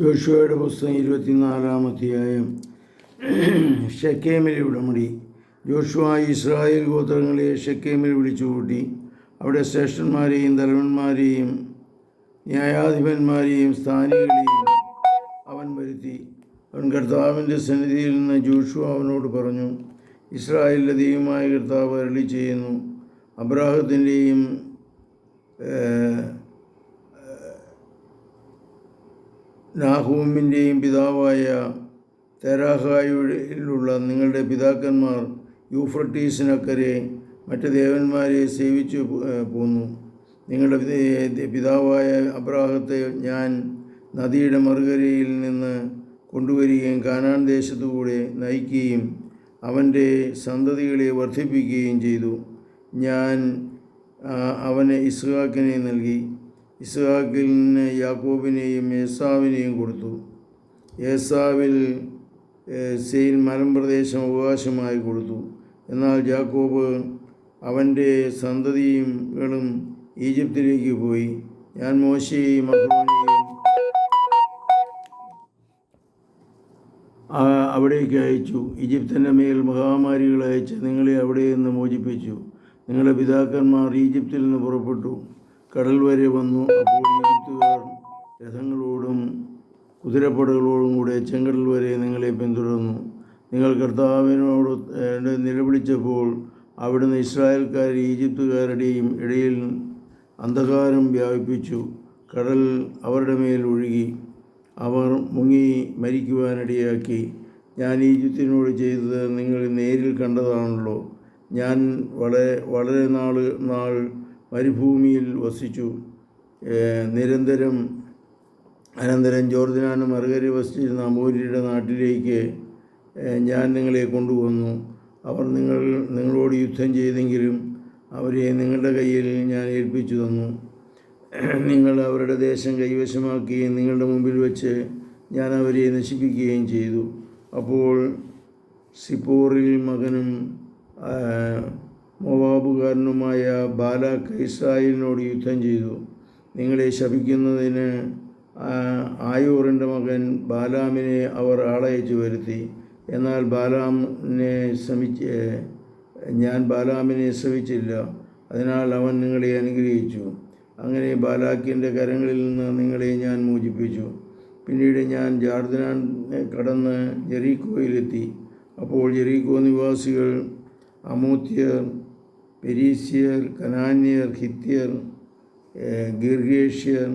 യോശുവയുടെ പുസ്തകം ഇരുപത്തിനാലാം അധ്യായം. ഷെക്കേമിലെ ഉടമടി. യോശുവ ഇസ്രായേൽ ഗോത്രങ്ങളെ ഷെക്കേമിൽ വിളിച്ചുകൂട്ടി. അവിടെ ശ്രേഷ്ഠന്മാരെയും തലവന്മാരെയും ന്യായാധിപന്മാരെയും സ്ഥാനികളെയും അവൻ വരുത്തി. അവൻ കർത്താവിന്റെ സന്നിധിയിൽ നിന്ന് ജോഷു അവനോട് പറഞ്ഞു ഇസ്രായേലിന്റെ ദൈവമായ കർത്താവ് അരളി ചെയ്യുന്നു അബ്രാഹത്തിന്റെയും നാഹൂമിന്റെയും പിതാവായ തെരാഹായിലുള്ള നിങ്ങളുടെ പിതാക്കന്മാർ യൂഫ്രട്ടീസിനക്കരെ മറ്റ് ദേവന്മാരെ സേവിച്ചു പോന്നു. നിങ്ങളുടെ പിതാവായ അബ്രാഹത്തെ ഞാൻ നദിയുടെ മറുകരയിൽ നിന്ന് കൊണ്ടുവരികയും കാനാൻ ദേശത്തുകൂടെ നയിക്കുകയും അവന്റെ സന്തതികളെ വർദ്ധിപ്പിക്കുകയും ചെയ്തു. ഞാൻ അവന് ഇസ്ഹാക്കിനെ നൽകി. ഇസ്ഹാക്കിന് യാക്കോബിനെയും ഏസാവിനെയും കൊടുത്തു. ഏസാവിൽ സെയിൽ മലമ്പ്രദേശം അവകാശമായി കൊടുത്തു. എന്നാൽ ജാക്കോബ് അവന്റെ സന്തതിയും ഈജിപ്തിലേക്ക് പോയി. ഞാൻ മോശയെയും അവിടേക്ക് അയച്ചു. ഈജിപ്തിന്റെ മേൽ മഹാമാരികൾ അയച്ച് നിങ്ങളെ അവിടെ നിന്ന് മോചിപ്പിച്ചു. നിങ്ങളുടെ പിതാക്കന്മാർ ഈജിപ്തിൽ നിന്ന് പുറപ്പെട്ടു. കടൽ വരെ വന്നു. അപ്പോൾ ഈജിപ്തുകാർ രഥങ്ങളോടും കുതിരപ്പടകളോടും കൂടെ ചെങ്കടൽ വരെ നിങ്ങളെ പിന്തുടർന്നു. നിങ്ങൾ കർത്താവിനോട് നിലവിളിച്ചപ്പോൾ അവിടുന്ന് ഇസ്രായേൽക്കാർ ഈജിപ്തുകാരുടെയും ഇടയിൽ അന്ധകാരം വ്യാപിപ്പിച്ചു. കടൽ അവരുടെ മേൽ ഒഴുകി. അവർ മുങ്ങി മരിക്കുവാനിടയാക്കി. ഞാൻ ഈജിപ്തിനോട് ചെയ്തത് നിങ്ങൾ നേരിൽ കണ്ടതാണല്ലോ. ഞാൻ വളരെ വളരെ നാൾ നാൾ മരുഭൂമിയിൽ വസിച്ചു. നിരന്തരം അനന്തരം ജോർദിനാന് മറുകരെ വസിച്ചിരുന്ന അമൂര്യയുടെ നാട്ടിലേക്ക് ഞാൻ നിങ്ങളെ കൊണ്ടുവന്നു. അവർ നിങ്ങൾ നിങ്ങളോട് യുദ്ധം ചെയ്തെങ്കിലും അവരെ നിങ്ങളുടെ കയ്യിൽ ഞാൻ ഏൽപ്പിച്ചു തന്നു. നിങ്ങൾ അവരുടെ ദേശം കൈവശമാക്കുകയും നിങ്ങളുടെ മുമ്പിൽ വെച്ച് ഞാൻ അവരെ നശിപ്പിക്കുകയും ചെയ്തു. അപ്പോൾ സിപ്പോറിൽ മകനും മോവാബുകാരനുമായ ബാലാക്ക് ഇസ്രായേലിനോട് യുദ്ധം ചെയ്തു. നിങ്ങളെ ശപിക്കുന്നതിന് ആയൂറിന്റെ മകൻ ബാലാമിനെ അവർ ആളയച്ചു വരുത്തി. എന്നാൽ ബാലാമിനെ ശ്രമിച്ച് ഞാൻ ബാലാമിനെ ശ്രമിച്ചില്ല അതിനാൽ അവൻ നിങ്ങളെ അനുഗ്രഹിച്ചു. അങ്ങനെ ബാലാക്കിന്റെ കരങ്ങളിൽ നിന്ന് നിങ്ങളെ ഞാൻ മോചിപ്പിച്ചു. പിന്നീട് ഞാൻ ജാർദനാൻ കടന്ന് ജെറീക്കോയിലെത്തി. അപ്പോൾ ജെറീക്കോ നിവാസികൾ അമൂത്യർ പെരീസ്യർ കനാന്യർ ഹിത്യർ ഗിർഗേഷ്യർ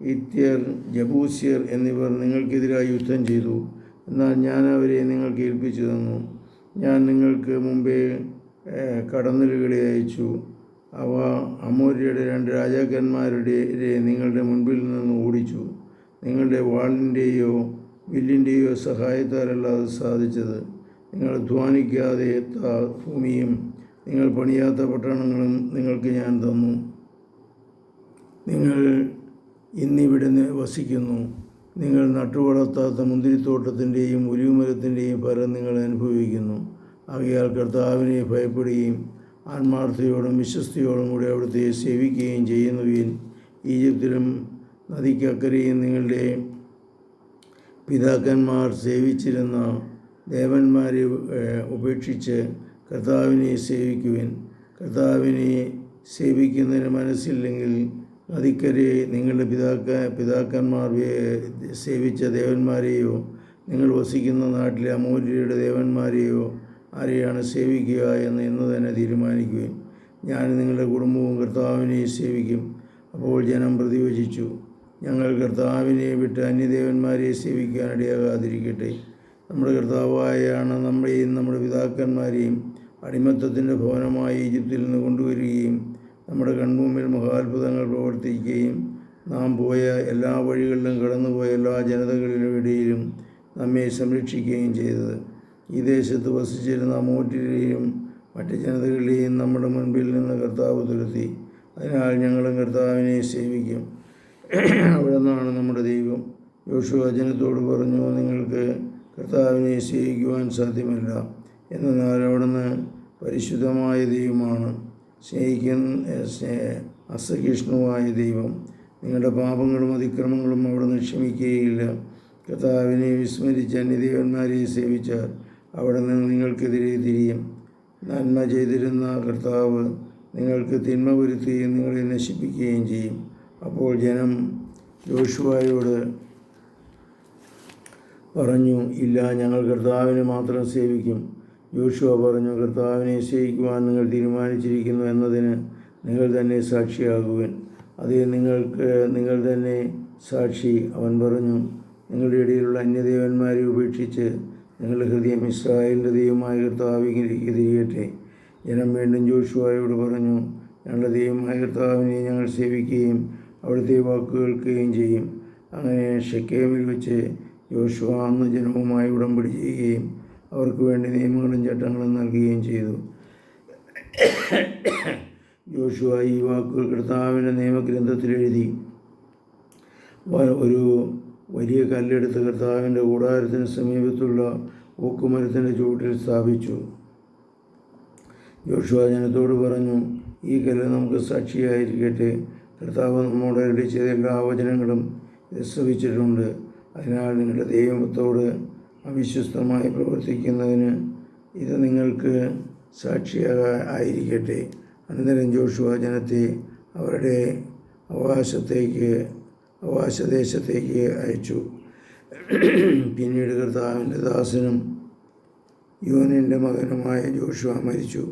ഇത്യർ ജബൂസ്യർ എന്നിവർ നിങ്ങൾക്കെതിരായി യുദ്ധം ചെയ്തു. എന്നാൽ ഞാൻ അവരെ നിങ്ങൾക്ക് ഏൽപ്പിച്ചു തന്നു. ഞാൻ നിങ്ങൾക്ക് മുമ്പേ കടന്നലുകളെ അയച്ചു. അവ അമൂര്യയുടെ രണ്ട് രാജാക്കന്മാരുടെ നിങ്ങളുടെ മുൻപിൽ നിന്ന് ഓടിച്ചു. നിങ്ങളുടെ വാളിന്റെയോ വില്ലിന്റെയോ സഹായത്താലല്ലാതെ സാധിച്ചത്. നിങ്ങൾ ധ്വാനിക്കാതെ ഭൂമിയും നിങ്ങൾ പണിയാത്ത പട്ടണങ്ങളും നിങ്ങൾക്ക് ഞാൻ തന്നു. നിങ്ങൾ ഇന്നിവിടെ വസിക്കുന്നു. നിങ്ങൾ നട്ടുവളർത്താത്ത മുന്തിരിത്തോട്ടത്തിന്റെയും ഒലിവുമരത്തിന്റെയും ഫലം നിങ്ങൾ അനുഭവിക്കുന്നു. ആകയാൽ കർത്താവിനെ ഭയപ്പെടുകയും ആത്മാർത്ഥയോടും വിശ്വസ്തയോടും കൂടി അവിടുത്തെ സേവിക്കുകയും ചെയ്യുന്നുവീൻ ഈജിപ്തിലും നദിക്കക്കരെയും നിങ്ങളുടെ പിതാക്കന്മാർ സേവിച്ചിരുന്ന ദേവന്മാരെ ഉപേക്ഷിച്ച് കർത്താവിനെ സേവിക്കുവിൻ. കർത്താവിനെ സേവിക്കുന്നതിന് മനസ്സില്ലെങ്കിൽ നദിക്കരെ നിങ്ങളുടെ പിതാക്ക പിതാക്കന്മാർ സേവിച്ച ദേവന്മാരെയോ നിങ്ങൾ വസിക്കുന്ന നാട്ടിലെ അമൂല്യയുടെ ദേവന്മാരെയോ ആരെയാണ് സേവിക്കുക എന്ന് ഇന്ന് തന്നെ തീരുമാനിക്കുവിൻ. ഞാൻ നിങ്ങളുടെ കുടുംബവും കർത്താവിനെ സേവിക്കും. അപ്പോൾ ജനം പ്രതിവചിച്ചു ഞങ്ങൾ കർത്താവിനെ വിട്ട് അന്യദേവന്മാരെ സേവിക്കാനിടയാകാതിരിക്കട്ടെ നമ്മുടെ കർത്താവായാണ് നമ്മളെയും നമ്മുടെ പിതാക്കന്മാരെയും അടിമത്തത്തിന്റെ ഭവനമായി ഈജിപ്തിൽ നിന്ന് കൊണ്ടുവരികയും നമ്മുടെ കൺമുമ്പിൽ മഹാത്ഭുതങ്ങൾ പ്രവർത്തിക്കുകയും നാം പോയ എല്ലാ വഴികളിലും കടന്നുപോയ എല്ലാ ജനതകളിലും ഇടയിലും നമ്മെ സംരക്ഷിക്കുകയും ചെയ്തത്. ഈ ദേശത്ത് വസിച്ചിരുന്ന മൂറ്റിലെയും മറ്റ് ജനതകളിലെയും നമ്മുടെ മുൻപിൽ നിന്ന് കർത്താവ് തുരുത്തി. അതിനാൽ ഞങ്ങളും കർത്താവിനെ സേവിക്കും. അവിടെ നിന്നാണ് നമ്മുടെ ദൈവം. യോശുവ ജനത്തോട് പറഞ്ഞു നിങ്ങൾക്ക് കർത്താവിനെ സേവിക്കുവാൻ സാധ്യമല്ല. എന്നാൽ അവിടുന്ന് പരിശുദ്ധമായ ദൈവമാണ്. സ്നേഹിക്കുന്ന സ്നേ അസഹിഷ്ണുവായ ദൈവം. നിങ്ങളുടെ പാപങ്ങളും അതിക്രമങ്ങളും അവിടുന്ന് ക്ഷമിക്കുകയില്ല. കർത്താവിനെ വിസ്മരിച്ച് അന്യദേവന്മാരെ സേവിച്ചാൽ അവിടെ നിന്ന് നിങ്ങൾക്കെതിരെ തിരിയും. നന്മ ചെയ്തിരുന്ന കർത്താവ് നിങ്ങൾക്ക് തിന്മ വരുത്തുകയും നിങ്ങളെ നശിപ്പിക്കുകയും ചെയ്യും. അപ്പോൾ ജനം ജോഷുവായോട് പറഞ്ഞു ഇല്ല ഞങ്ങൾ കർത്താവിനെ മാത്രം സേവിക്കും. യോശുവ പറഞ്ഞു കർത്താവിനെ സേവിക്കുവാൻ നിങ്ങൾ തീരുമാനിച്ചിരിക്കുന്നു എന്നതിന് നിങ്ങൾ തന്നെ സാക്ഷിയാകുവൻ. അത് നിങ്ങൾക്ക് നിങ്ങൾ തന്നെ സാക്ഷി അവൻ പറഞ്ഞു നിങ്ങളുടെ ഇടയിലുള്ള അന്യദേവന്മാരെ ഉപേക്ഷിച്ച് നിങ്ങളുടെ ഹൃദയം ഇസ്രായേലിന്റെ ദൈവമായ കർത്താവിലേക്ക് തിരിയട്ടെ ജനം വീണ്ടും ജോഷുവായോട് പറഞ്ഞു ഞങ്ങളുടെ ദൈവമായ കർത്താവിനെ ഞങ്ങൾ സേവിക്കുകയും അവിടുത്തെ വാക്ക് കേൾക്കുകയും ചെയ്യും. അങ്ങനെ ഷെക്കേമിൽ വെച്ച് യോശുവ അന്ന് ജനവുമായി ഉടമ്പടി ചെയ്യുകയും അവർക്ക് വേണ്ടി നിയമങ്ങളും ചട്ടങ്ങളും നൽകുകയും ചെയ്തു. ജോഷുവ ഈ വാക്കുകൾ കർത്താവിന്റെ നിയമഗ്രന്ഥത്തിൽ എഴുതി. ഒരു വലിയ കല്ലെടുത്ത് കർത്താവിന്റെ കൂടാരത്തിന് സമീപത്തുള്ള ഓക്കുമരത്തിന്റെ ചുവട്ടിൽ സ്ഥാപിച്ചു. ജോഷുവ ജനത്തോട് പറഞ്ഞു ഈ കല്ല് നമുക്ക് സാക്ഷിയായിരിക്കട്ടെ. കർത്താവ് നമ്മോട് ചെയ്ത എല്ലാ വചനങ്ങളും രസവിച്ചിട്ടുണ്ട് അതിനാൽ നിങ്ങളുടെ ദൈവത്തോട് അവിശ്വസ്തമായി പ്രവർത്തിക്കുന്നതിന് ഇത് നിങ്ങൾക്ക് സാക്ഷിയാകാ ആയിരിക്കട്ടെ. അനന്തരം ജോഷുവ ജനത്തെ അവരുടെ അവകാശത്തേക്ക് അവകാശദേശത്തേക്ക് അയച്ചു. പിന്നീട് കർത്താവിന്റെ ദാസനും യോനിന്റെ മകനുമായ ജോഷുവ മരിച്ചു.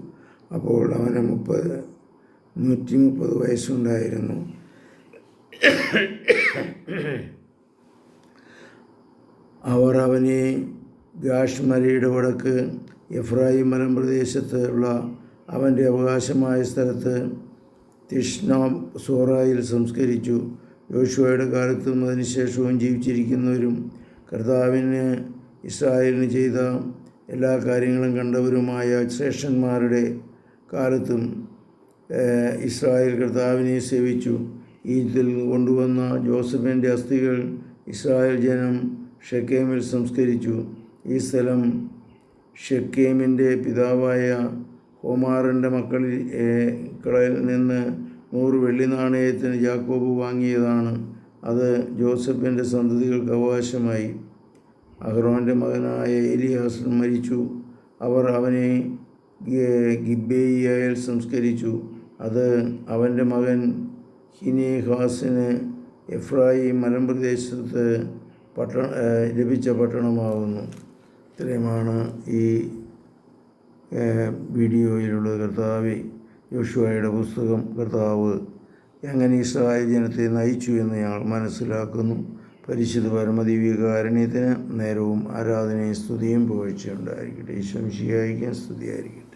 അപ്പോൾ അവന് മുപ്പത് നൂറ്റി മുപ്പത് വയസ്സുണ്ടായിരുന്നു. അവർ അവനെ ഗാഷ്മരയുടെ വടക്ക് എഫ്രായിം മലം പ്രദേശത്തുള്ള അവന്റെ അവകാശമായ സ്ഥലത്ത് തിഷ്ണ സോറായിൽ സംസ്കരിച്ചു. യോശുവയുടെ കാലത്തും അതിനുശേഷവും ജീവിച്ചിരിക്കുന്നവരും കർത്താവിന് ഇസ്രായേലിന് ചെയ്ത എല്ലാ കാര്യങ്ങളും കണ്ടവരുമായ ശ്രേഷ്ഠന്മാരുടെ കാലത്തും ഇസ്രായേൽ കർത്താവിനെ സേവിച്ചു. ഈജിപ്തിൽ കൊണ്ടുവന്ന ജോസഫിന്റെ അസ്ഥികൾ ഇസ്രായേൽ ജനം ഷെക്കേമിൽ സംസ്കരിച്ചു. ഈ സ്ഥലം ഷെക്കേമിന്റെ പിതാവായ ഹോമാറിന്റെ മക്കളിൽ കളിൽ നിന്ന് നൂറ് വെള്ളി നാണയത്തിന് ജാക്കോബ് വാങ്ങിയതാണ്. അത് ജോസഫിന്റെ സന്തതികൾക്ക് അവകാശമായി. അഹ്റോന്റെ മകനായ എലിയാസ് മരിച്ചു. അവർ അവനെ ഗിബേയിൽ സംസ്കരിച്ചു. അത് അവന്റെ മകൻ ഹിനേഹാസിന് എഫ്രായി മലമ്പ്രദേശത്ത് പട്ടണ ലഭിച്ച പട്ടണമാകുന്നു ഇത്രയുമാണ് ഈ വീഡിയോയിലുള്ള കർത്താവ് യോശുവയുടെ പുസ്തകം കർത്താവ് എങ്ങനെ ഇസ്രായേൽ ജനത്തെ നയിച്ചു എന്ന് ഞങ്ങൾ മനസ്സിലാക്കുന്നു. പരിശുദ്ധ പരമദിവ്യകാരുണ്യത്തിന് നേരവും ആരാധനയും സ്തുതിയും പുകഴ്ചയുണ്ടായിരിക്കട്ടെ. ഈശ്വംശിയായിരിക്കും സ്തുതിയായിരിക്കട്ടെ.